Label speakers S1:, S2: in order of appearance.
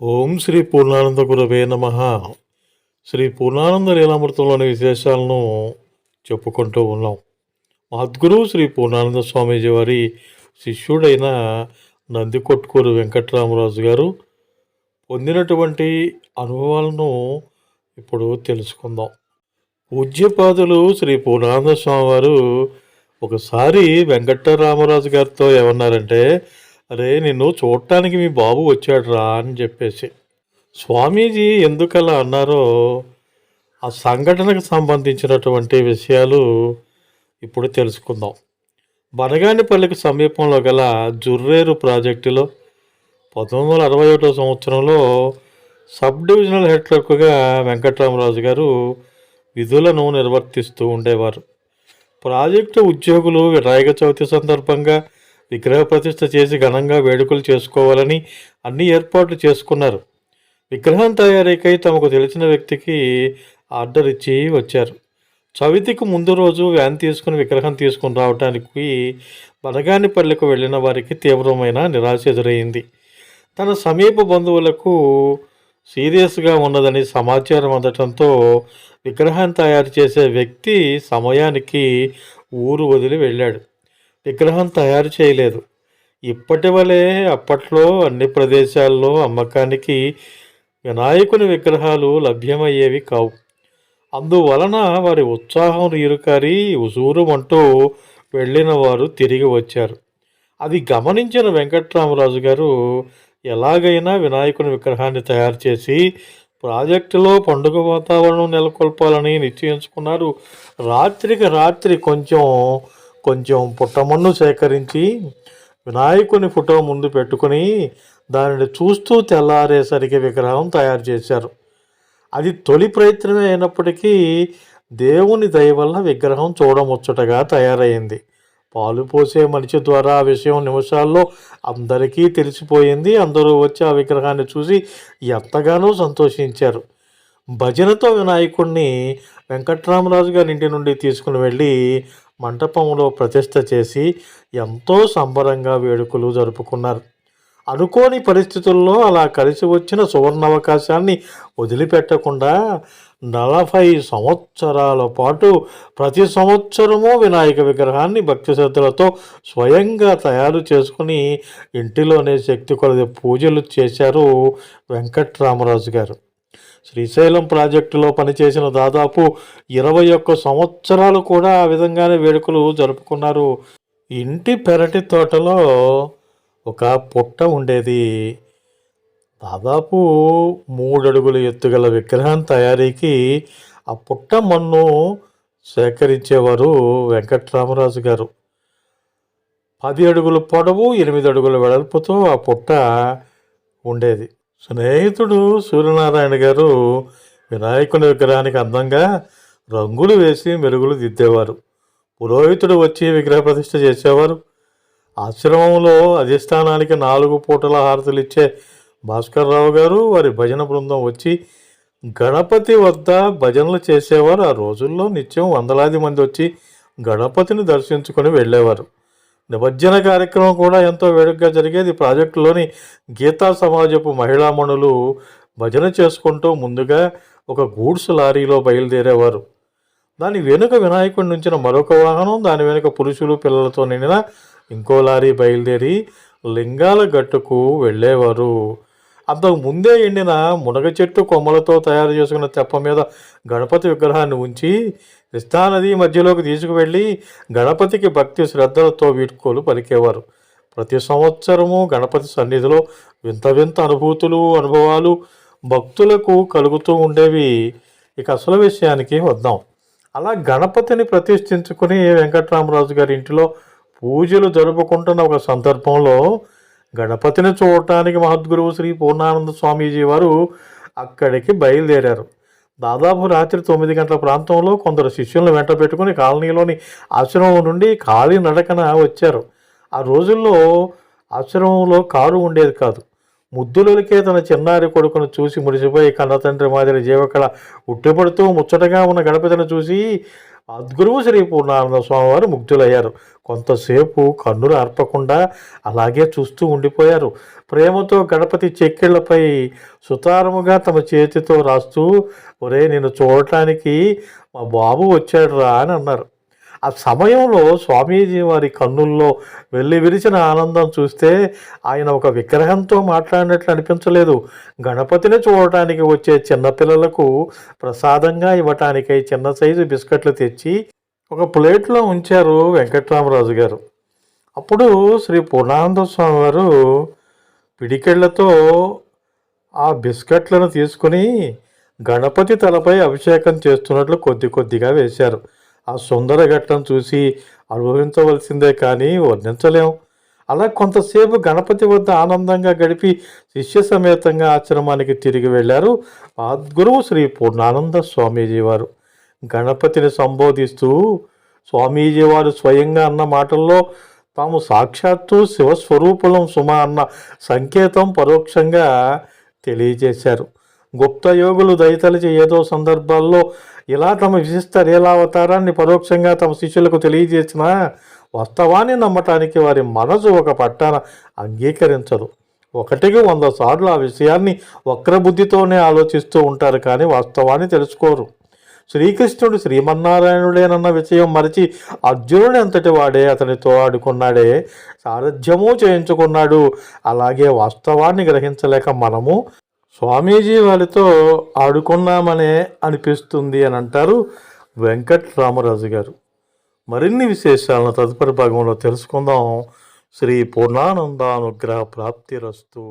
S1: ఓం శ్రీ పూర్ణానంద గురవే నమ. శ్రీ పూర్ణానంద లీలామృతంలోని విశేషాలను చెప్పుకుంటూ ఉన్నాం. మహద్గురు శ్రీ పూర్ణానంద స్వామీజీ వారి శిష్యుడైన నందికొట్కూరు వెంకట్రామరాజు గారు పొందినటువంటి అనుభవాలను ఇప్పుడు తెలుసుకుందాం. పూజ్యపాదులు శ్రీ పూర్ణానంద స్వామి వారు ఒకసారి వెంకటరామరాజు గారితో ఏమన్నారంటే అరే నిన్ను చూడటానికి మీ బాబు వచ్చాడు రా అని చెప్పేసి. స్వామీజీ ఎందుకలా అన్నారో ఆ సంఘటనకు సంబంధించినటువంటి విషయాలు ఇప్పుడు తెలుసుకుందాం. బనగానిపల్లికి సమీపంలో గల జుర్రేరు ప్రాజెక్టులో పంతొమ్మిది వందల అరవై ఒకటో సంవత్సరంలో సబ్ డివిజనల్ హెడ్ క్లర్క్గా వెంకట్రామరాజు గారు విధులను నిర్వర్తిస్తూ ఉండేవారు. ప్రాజెక్టు ఉద్యోగులు వినాయక చవితి సందర్భంగా విగ్రహ ప్రతిష్ఠ చేసి ఘనంగా వేడుకలు చేసుకోవాలని అన్ని ఏర్పాట్లు చేసుకున్నారు. విగ్రహం తయారీకై తమకు తెలిసిన వ్యక్తికి ఆర్డర్ ఇచ్చి వచ్చారు. చవితికి ముందు రోజు వ్యాన్ తీసుకుని విగ్రహం తీసుకుని రావడానికి బనగానిపల్లికి వెళ్ళిన వారికి తీవ్రమైన నిరాశ ఎదురైంది. తన సమీప బంధువులకు సీరియస్గా ఉన్నదని సమాచారం అందటంతో విగ్రహం తయారు చేసే వ్యక్తి సమయానికి ఊరు వదిలి వెళ్ళాడు. విగ్రహం తయారు చేయలేదు. ఇప్పటి వలె అప్పట్లో అన్ని ప్రదేశాల్లో అమ్మకానికి వినాయకుని విగ్రహాలు లభ్యమయ్యేవి కావు. అందువలన వారి ఉత్సాహం నీరుకారి ఉసూరుమంటూ వెళ్ళిన వారు తిరిగి వచ్చారు. అది గమనించిన వెంకట్రామరాజు గారు ఎలాగైనా వినాయకుని విగ్రహాన్ని తయారు చేసి ప్రాజెక్టులో పండుగ వాతావరణం నెలకొల్పాలని నిశ్చయించుకున్నారు. రాత్రికి రాత్రి కొంచెం కొంచెం పుట్టమన్ను సేకరించి వినాయకుని ఫోటో ముందు పెట్టుకుని దానిని చూస్తూ తెల్లారేసరికి విగ్రహం తయారు చేశారు. అది తొలి ప్రయత్నమే అయినప్పటికీ దేవుని దయ వల్ల విగ్రహం చూడముచ్చటగా తయారైంది. పాలు పోసే మనిషి ద్వారా ఆ విషయం నిమిషాల్లో అందరికీ తెలిసిపోయింది. అందరూ వచ్చి ఆ విగ్రహాన్ని చూసి ఎంతగానో సంతోషించారు. భజనతో వినాయకుడిని వెంకట్రామరాజు గారి ఇంటి నుండి తీసుకుని వెళ్ళి మంటపంలో ప్రతిష్ట చేసి ఎంతో సంబరంగా వేడుకలు జరుపుకున్నారు. అనుకోని పరిస్థితుల్లో అలా కలిసి వచ్చిన సువర్ణ అవకాశాన్ని వదిలిపెట్టకుండా నలభై సంవత్సరాల పాటు ప్రతి సంవత్సరము వినాయక విగ్రహాన్ని భక్తి శ్రద్ధలతో స్వయంగా తయారు చేసుకుని ఇంటిలోనే శక్తి కొలది పూజలు చేశారు వెంకట్రామరాజు గారు. శ్రీశైలం ప్రాజెక్టులో పనిచేసిన దాదాపు ఇరవై ఒక్క సంవత్సరాలు కూడా ఆ విధంగానే వేడుకలు జరుపుకున్నారు. ఇంటి పెరటి తోటలో ఒక పుట్ట ఉండేది. దాదాపు మూడడుగుల ఎత్తుగల విగ్రహం తయారీకి ఆ పుట్ట మన్ను సేకరించేవారు వెంకట్రామరాజు గారు. పది అడుగుల పొడవు ఎనిమిది అడుగుల వెడల్పుతో ఆ పుట్ట ఉండేది. స్నేహితుడు సూర్యనారాయణ గారు వినాయకుని విగ్రహానికి అందంగా రంగులు వేసి మెరుగులు దిద్దేవారు. పురోహితుడు వచ్చి విగ్రహ ప్రతిష్ఠ చేసేవారు. ఆశ్రమంలో అధిష్టానానికి నాలుగు పూటల హారతులు ఇచ్చే భాస్కర్రావు గారు వారి భజన బృందం వచ్చి గణపతి వద్ద భజనలు చేసేవారు. ఆ రోజుల్లో నిత్యం వందలాది మంది వచ్చి గణపతిని దర్శించుకొని వెళ్ళేవారు. నిమజ్జన కార్యక్రమం కూడా ఎంతో వేడుకగా జరిగేది. ప్రాజెక్టులోని గీతా సమాజపు మహిళామణులు భజన చేసుకుంటూ ముందుగా ఒక గూడ్స్ లారీలో బయలుదేరేవారు. దాని వెనుక వినాయకుడి నుంచిన మరొక వాహనం దాని వెనుక పురుషులు పిల్లలతో నిండిన ఇంకో లారీ బయలుదేరి లింగాల గట్టుకు వెళ్ళేవారు. అంతకు ముందే ఎండిన మునగ చెట్టు కొమ్మలతో తయారు చేసుకున్న తెప్ప మీద గణపతి విగ్రహాన్ని ఉంచి కృష్ణానది మధ్యలోకి తీసుకువెళ్ళి గణపతికి భక్తి శ్రద్ధలతో వీడ్కోలు పలికేవారు. ప్రతి సంవత్సరము గణపతి సన్నిధిలో వింత వింత అనుభూతులు అనుభవాలు భక్తులకు కలుగుతూ ఉండేవి. ఇక అసలు విషయానికి వద్దాం. అలా గణపతిని ప్రతిష్ఠించుకుని వెంకట్రామరాజు గారి ఇంటిలో పూజలు జరుపుకుంటున్న ఒక సందర్భంలో గణపతిని చూడటానికి మహద్గురువు శ్రీ పూర్ణానంద స్వామీజీ వారు అక్కడికి బయలుదేరారు. దాదాపు రాత్రి తొమ్మిది గంటల ప్రాంతంలో కొందరు శిష్యులను వెంట పెట్టుకుని కాలనీలోని ఆశ్రమం నుండి ఖాళీ నడకన వచ్చారు. ఆ రోజుల్లో ఆశ్రమంలో కారు ఉండేది కాదు. ముద్దులకే తన చిన్నారి కొడుకును చూసి మురిసిపోయి కన్న తండ్రి మాదిరి జీవకళ ఉట్టిపడుతూ ముచ్చటగా ఉన్న గణపతిని చూసి అద్గురువు శ్రీ పూర్ణానంద స్వామి వారు ముగ్ధులయ్యారు. కొంతసేపు కన్నులు అర్పకుండా అలాగే చూస్తూ ఉండిపోయారు. ప్రేమతో గణపతి చెక్కిళ్ళపై సుతారముగా తమ చేతితో రాస్తూ ఒరే నేను చూడటానికి మా బాబు వచ్చాడు రా అని అన్నారు. ఆ సమయంలో స్వామీజీ వారి కన్నుల్లో వెళ్ళి విరిచిన ఆనందం చూస్తే ఆయన ఒక విగ్రహంతో మాట్లాడినట్లు అనిపించలేదు. గణపతిని చూడటానికి వచ్చే చిన్నపిల్లలకు ప్రసాదంగా ఇవ్వటానికై చిన్న సైజు బిస్కెట్లు తెచ్చి ఒక ప్లేట్లో ఉంచారు వెంకట్రామరాజు గారు. అప్పుడు శ్రీ పూర్ణానంద స్వామి వారు పిడికెళ్ళతో ఆ బిస్కెట్లను తీసుకుని గణపతి తలపై అభిషేకం చేస్తున్నట్లు కొద్ది కొద్దిగా వేశారు. ఆ సుందర ఘట్టం చూసి అనుభవించవలసిందే కానీ వర్ణించలేం. అలా కొంతసేపు గణపతి వద్ద ఆనందంగా గడిపి శిష్య సమేతంగా ఆశ్రమానికి తిరిగి వెళ్ళారు గురువు శ్రీ పూర్ణానంద స్వామీజీ వారు. గణపతిని సంబోధిస్తూ స్వామీజీ వారు స్వయంగా అన్న మాటల్లో తాము సాక్షాత్తు శివస్వరూపులం సుమ అన్న సంకేతం పరోక్షంగా తెలియజేశారు. గుప్త యోగులు దయతలిచి ఏదో సందర్భాల్లో ఇలా తమ విశిష్ట లీలావతారాన్ని పరోక్షంగా తమ శిష్యులకు తెలియజేసిన వాస్తవాన్ని నమ్మటానికి వారి మనసు ఒక పట్టాన అంగీకరించదు. ఒకటికి వంద సార్లు ఆ విషయాన్ని వక్రబుద్ధితోనే ఆలోచిస్తూ ఉంటారు కానీ వాస్తవాన్ని తెలుసుకోరు. శ్రీకృష్ణుడు శ్రీమన్నారాయణుడేనన్న విషయం మరిచి అర్జునుడు అంతటి వాడే అతనితో ఆడుకున్నాడే? సారథ్యము చేయించుకున్నాడు. అలాగే వాస్తవాన్ని గ్రహించలేక మనము స్వామీజీ వాళ్ళతో ఆడుకున్నామనే అనిపిస్తుంది అని అంటారు వెంకట్ రామరాజు గారు. మరిన్ని విశేషాలను తదుపరి భాగంలో తెలుసుకుందాం. శ్రీ పూర్ణానందానుగ్రహ ప్రాప్తిరస్తు